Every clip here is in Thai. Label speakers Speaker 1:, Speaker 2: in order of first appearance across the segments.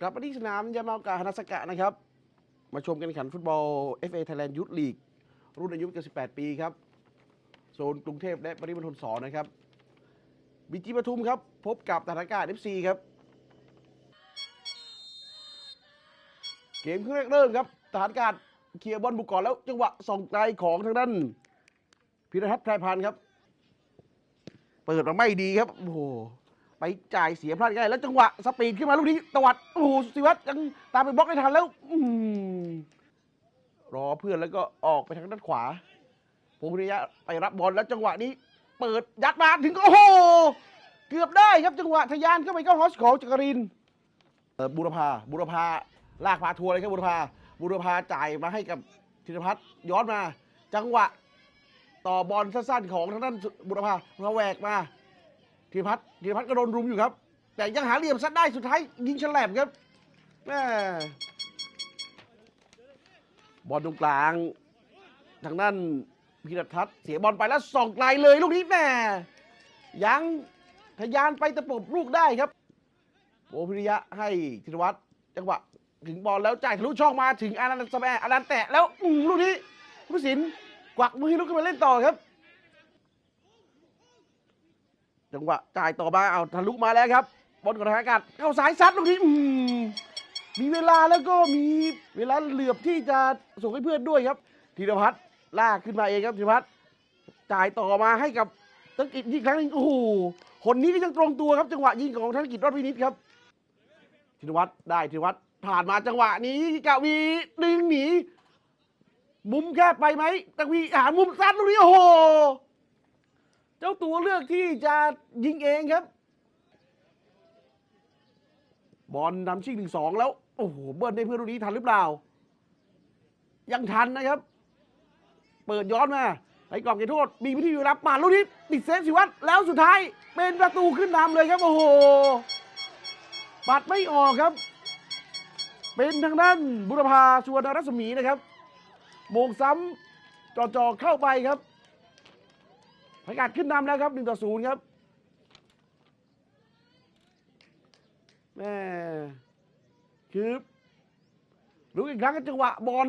Speaker 1: กลับมาที่สนามยามาโอกาฮานาสกะนะครับ มาชมการแข่งขันฟุตบอล FA Thailand Youth League รุ่นอายุเกิน18 ปีครับ โซนกรุงเทพและปริมณฑล2นะครับบีจีปทุมครับ พบกับทหารอากาศ FC ครับ เกมครึ่งแรกเริ่มครับทหารอากาศเคลียร์บอลบุกก่อนแล้ว จังหวะส่องไกลของทางด้านพิรทัศน์ไพรพันธ์ครับ เปิดมาไม่ดีครับ โอ้โห ไปจ่ายเสียพลาดง่ายแล้วจังหวะสปีดขึ้นมาลูกนี้ตวัดโอ้โหสุสิวัตรยังตามไปบล็อกได้ทันแล้วอืมรอเพื่อนแล้วก็ออกไปทางด้านขวาพงพิริยะไปรับบอลแล้วจังหวะนี้ เปิดยัดมาถึงโอ้โห เกือบได้ครับจังหวะทะยานเข้าไปเข้าฮอสของจักรินเออบุรพาบุรพาลากพาทัวร์เลยครับบุรพาบุรพาจ่ายมาให้กับธีรพัฒน์ย้อนมา จังหวะ ต่อบอลสั้นๆของทางด้านบุรพาบุรพาแหวกมา ธีรพัฒน์ธีรพัฒน์ก็โดนรุมอยู่ครับ แต่ยังหาเหลี่ยมซัดได้สุดท้ายยิงฉลบครับแม่บอลตรงกลาง ทางด้านพิรทัศน์เสียบอลไปแล้วส่องไกลเลยลูกนี้แม่ยังทะยานไปตะปบลูกได้ครับโอพิริยะให้ธีรวัตรจังหวะถึงบอลแล้วจ่ายทะลุช่องมาถึงอานันต์สแมร์อานันต์แตะแล้วอื้อลูกนี้ผู้สินกวักมือให้ลุกขึ้นมาเล่นต่อครับ จังหวะจ่ายต่อมาเอาทะลุมาแล้วครับบอลกระทางอากาศเข้าสายซัดลูกนี้มีเวลาแล้วก็มีเวลาเหลือบที่จะส่งให้เพื่อนด้วยครับธีรพัฒน์ลากขึ้นมาเองครับธีรพัฒน์จ่ายต่อมาให้กับธนกิจยิงครั้งหนึงโอ้โหคนนี้ก็ยังตรงตัวครับ จังหวะยิงของธนกิจรอดวินิตครับธีรวัตรได้ธีรวัตรผ่านมาจังหวะนี้กวีดึงหนี มุมแคบไปไหมตะวีหามุมซัดลูกนี้โอ้โห เจ้าตัวเลือกที่จะยิงเองครับ บอลนำชิงหนึ่งสองแล้ว โอ้โห เบิ้ลได้เพื่อนลูกนี้ทันหรือเปล่า ยังทันนะครับ เปิดย้อนมาไปกรอบเขตโทษ มีวิธีอยู่รับมาลูกนี้ติดเซฟสิวัตรแล้วสุดท้ายเป็นประตูขึ้นนำเลยครับ โอ้โหปัดไม่ออกครับ เป็นทางด้านบุรพาสุวรรณรัศมีนะครับ โมงซ้ำจ่อๆเข้าไปครับ ประกาศขึ้นนำแล้วครับ1ต่อ0ครับแม่คือรู้อีกครั้งจังหวะบอล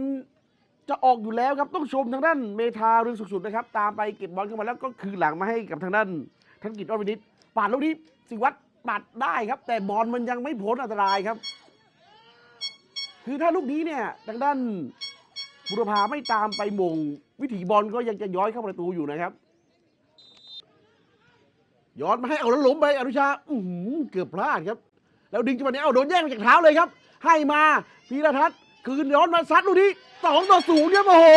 Speaker 1: จะออกอยู่แล้วครับต้องชมทางด้านเมธาเรืองสุดๆนะครับ ตามไปเก็บบอลขึ้นมาแล้วก็คืนหลังมาให้กับทางด้านธนกิจออดวินิตปาดลูกนี้สิวัตรปัดได้ครับ แต่บอลมันยังไม่พ้นอันตรายครับ คือถ้าลูกนี้เนี่ยทางด้านบุรพาไม่ตามไปมง วิถีบอลก็ยังจะย้อยเข้าประตูอยู่นะครับ ย้อนมาให้เอาแล้วล้มไปอนุชาอือเกือบพลาดครับ แล้วดึงจังหวะนี้เอาโดนแย่งมาจากเท้าเลยครับ ให้มาพีรทัศน์คืนย้อนมาซัดลูกนี้สองต่อศูนย์ครับโอ้โห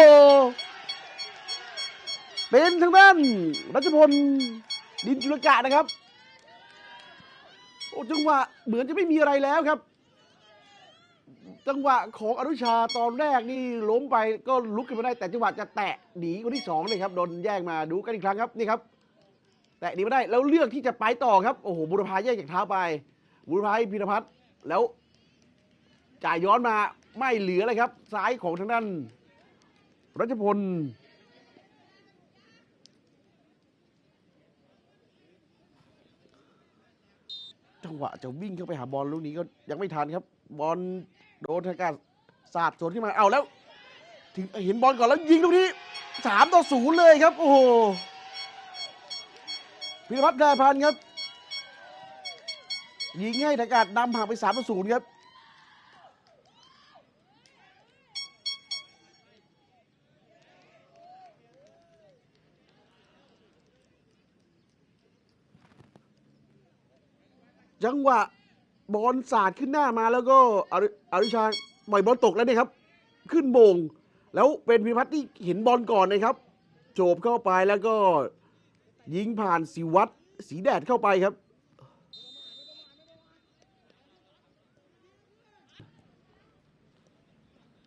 Speaker 1: เป็นทางด้านรัชพลดินจุลกะนะครับโอ้จังหวะเหมือนจะไม่มีอะไรแล้วครับ จังหวะของอนุชาตอนแรกนี่ล้มไปก็ลุกขึ้นมาได้แต่จังหวะจะแตะหนีคนที่สองเลยครับโดนแย่งมาดูกันอีกครั้งครับนี่ครับ แตะนี้ไม่ได้แล้วเลือกที่จะไปต่อครับโอ้โหบุรพาแยกจากเท้าไป บุรพาพิรพัฒน์แล้วจ่ายย้อนมาไม่เหลือเลยครับ ซ้ายของทางด้านรัชพลจังหวะจะวิ่งเข้าไปหาบอลลูกนี้ก็ยังไม่ทันครับ บอลโดนทางการสาดสวนขึ้นมาเอาแล้ว ถึงเห็นบอลก่อนแล้วยิงลูกนี้สามต่อศูนย์เลยครับ โอ้โห พิรพัฒน์ได้พันครับยิงให้ทากาศนำห่างไป3ต่อ0ครับจังหวะบอลสาดขึ้นหน้ามาแล้วก็อรุอรุชาปล่อยบอลตกแล้วเนี่ยครับ ขึ้นโบง แล้วเป็นพิพัฒน์ที่เห็นบอลก่อนนะครับ โจบเข้าไปแล้วก็ ยิงผ่านสิวัตรสีแดดเข้าไปครับ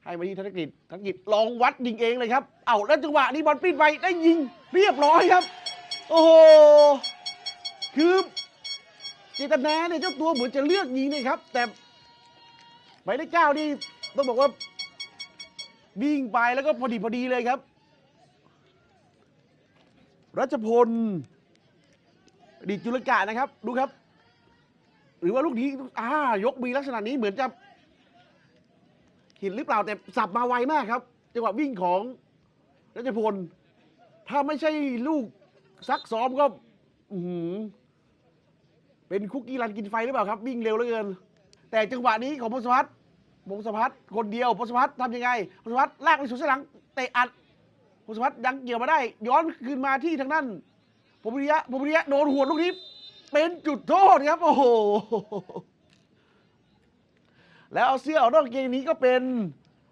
Speaker 1: ให้มาที่ธนกิจธนกิจลองวัดยิงเองเลยครับ เอาแล้วจังหวะนี้บอลปิ้นไปได้ยิงเรียบร้อยครับ โอ้โห คือเจตนาเนี่ยเจ้าตัวเหมือนจะเลือกยิงเนี่ยครับ แต่หมายเลขเก้านี่ต้องบอกว่าวิ่งไปแล้วก็พอดีพอดีเลยครับ รัชพลดีจุลกะนะครับ ดูครับ หรือว่าลูกนี้อ่ายกมีลักษณะนี้เหมือนจะเห็นหรือเปล่าแต่สับมาไวมากครับจังหวะวิ่งของรัชพล ถ้าไม่ใช่ลูกซักซ้อมก็อืเป็นคุกกี้รันกินไฟหรือเปล่าครับ วิ่งเร็วเหลือเกิน แต่จังหวะนี้ของพงศพัฒน์พงศพัฒน์คนเดียวพงศพัฒน์ทำยังไงพงศพัฒน์ลากไปสู่เส้นหลังเตะอัด พงศพัฒน์ยังเกี่ยวมาได้ ย้อนคืนมาที่ทางนั้นผมริยะผมริยะโดนหัวลูกนี้เป็นจุดโทษครับ โอ้โห แล้วเอาเสื้อออกนอกเกงนี้ก็เป็น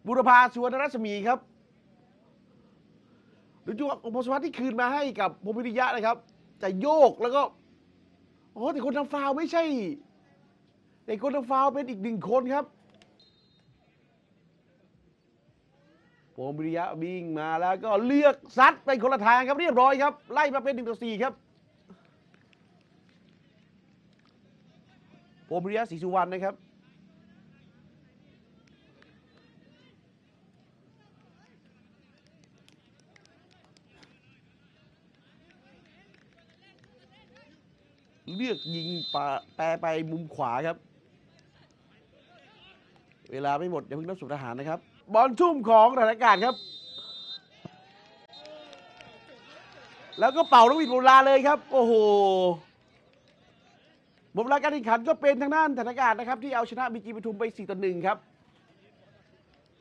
Speaker 1: บุรพาสุวรรณรัศมีครับดูจังหวะของพงศพัฒน์ที่คืนมาให้กับพรมวิริยะนะครับ จะโยกแล้วก็โอ้แต่คนทำฟาวไม่ใช่ แต่คนทำฟาวเป็นอีกหนึ่งคนครับ พรหมวิริยะวิ่งมาแล้วก็เลือกซัดไปคนละทางครับเรียบร้อยครับ ไล่มาเป็นหนึ่งต่อสี่ครับพรหมวิริยะศรีสุวรรณนะครับเลือกยิงปาแปรไปมุมขวาครับ เวลาไม่หมดอย่าเพิ่งนับสุทหารนะครับ บอลทุ่มของฐานกากาศครับ แล้วก็เป่าลูกบิดบุลาเลยครับ โอ้โหบทลาการแข่งขันก็เป็นทางด้านฐานกากาศนะครับ ที่เอาชนะบีจีปทุมไป4ต่อ1ครับ